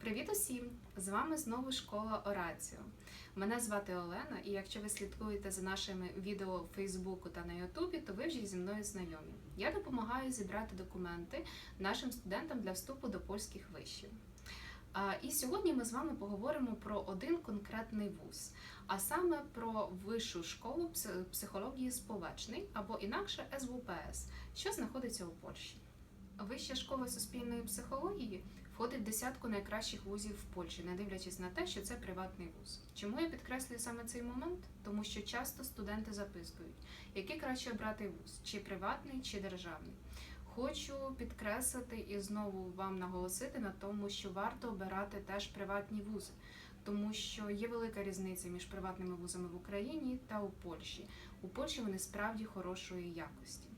Привіт усім! З вами знову школа Ораціо. Мене звати Олена, і якщо ви слідкуєте за нашими відео в Фейсбуку та на Ютубі, то ви вже зі мною знайомі. Я допомагаю зібрати документи нашим студентам для вступу до польських вишів. І сьогодні ми з вами поговоримо про один конкретний вуз, а саме про вищу школу психології сповечний або інакше СВПС, що знаходиться у Польщі. Вища школа суспільної психології входить в десятку найкращих вузів в Польщі, не дивлячись на те, що це приватний вуз. Чому я підкреслюю саме цей момент? Тому що часто студенти записують, який краще обрати вуз, чи приватний, чи державний. Хочу підкреслити і знову вам наголосити на тому, що варто обирати теж приватні вузи, тому що є велика різниця між приватними вузами в Україні та у Польщі. У Польщі вони справді хорошої якості.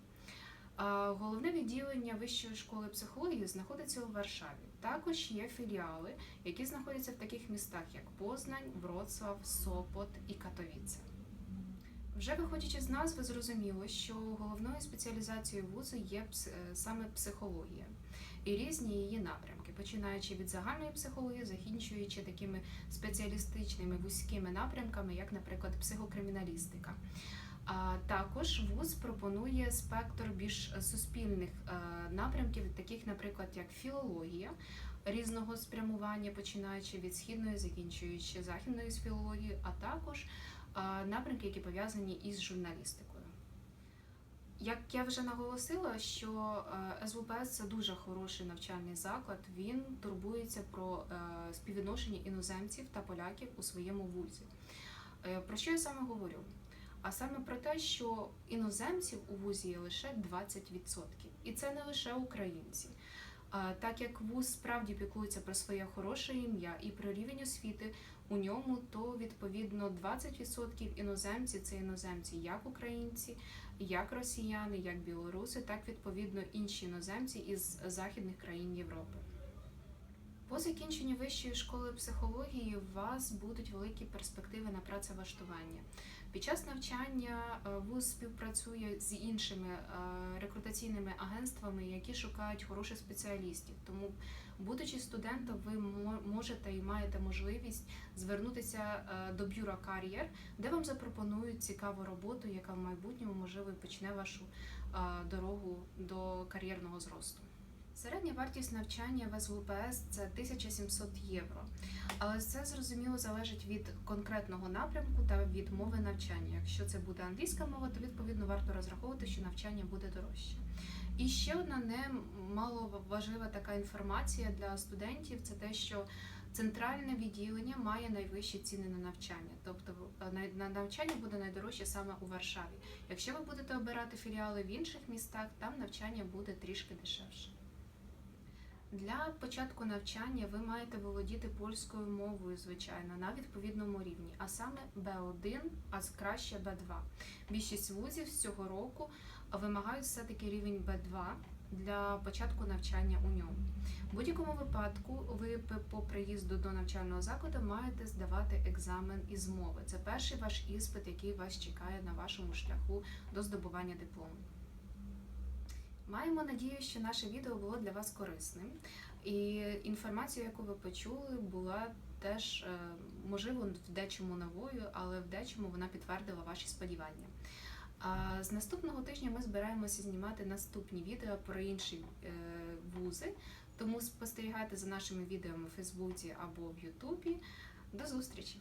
Головне відділення Вищої школи психології знаходиться у Варшаві. Також є філіали, які знаходяться в таких містах, як Познань, Вроцлав, Сопот і Катовіце. Вже виходячи з назви, зрозуміло, що головною спеціалізацією вузу є е, саме психологія і різні її напрямки, починаючи від загальної психології, закінчуючи такими спеціалістичними вузькими напрямками, як, наприклад, психокриміналістика. Також вуз пропонує спектр більш суспільних е, напрямків, таких, наприклад, як філологія різного спрямування, починаючи від східної, закінчуючи західною з філологією, а також е, напрямки, які пов'язані із журналістикою. Як я вже наголосила, що е, СВПС це дуже хороший навчальний заклад. Він турбується про е, співвідношення іноземців та поляків у своєму вузі. Е, Про що я саме говорю? А саме про те, що іноземців у вузі є лише 20%. І це не лише українці. Так як вуз справді піклується про своє хороше ім'я і про рівень освіти у ньому, то відповідно 20% іноземців це іноземці як українці, як росіяни, як білоруси, так відповідно інші іноземці із західних країн Європи. По закінченню вищої школи психології у вас будуть великі перспективи на працевлаштування. Під час навчання е, вуз співпрацює з іншими е, рекрутаційними агентствами, які шукають хороших спеціалістів. Тому, будучи студентом, ви можете і маєте можливість звернутися е, до бюро кар'єр, де вам запропонують цікаву роботу, яка в майбутньому можливо почне вашу дорогу до кар'єрного зросту. Середня вартість навчання в СВПС це 1700 євро. Але це зрозуміло залежить від конкретного напрямку та від мови навчання. Якщо це буде англійська мова, то відповідно варто розраховувати, що навчання буде дорожче. І ще одна не мало важлива така інформація для студентів це те, що центральне відділення має найвищі ціни на навчання. Тобто е, на навчання буде найдорожче саме у Варшаві. Якщо ви будете обирати філіали в інших містах, там навчання буде трішки дешевше. Для початку навчання ви маєте володіти польською мовою, звичайно, на відповідному рівні, а саме B1, а краще B2. Більшість вузів з цього року вимагають все-таки рівень B2 для початку навчання у ньому. В будь-якому випадку ви по приїзду до навчального закладу маєте здавати екзамен із мови. Це перший ваш іспит, який вас чекає на вашому шляху до здобування диплому. Маємо надію, що наше відео було для вас корисним, і інформація, яку ви почули, була теж е, можливо в дечому новою, але в дечому вона підтвердила ваші сподівання. А з наступного тижня ми збираємося знімати наступні відео про інші е, вузи, тому спостерігайте за нашими відео в Фейсбуці або в Ютубі. До зустрічі!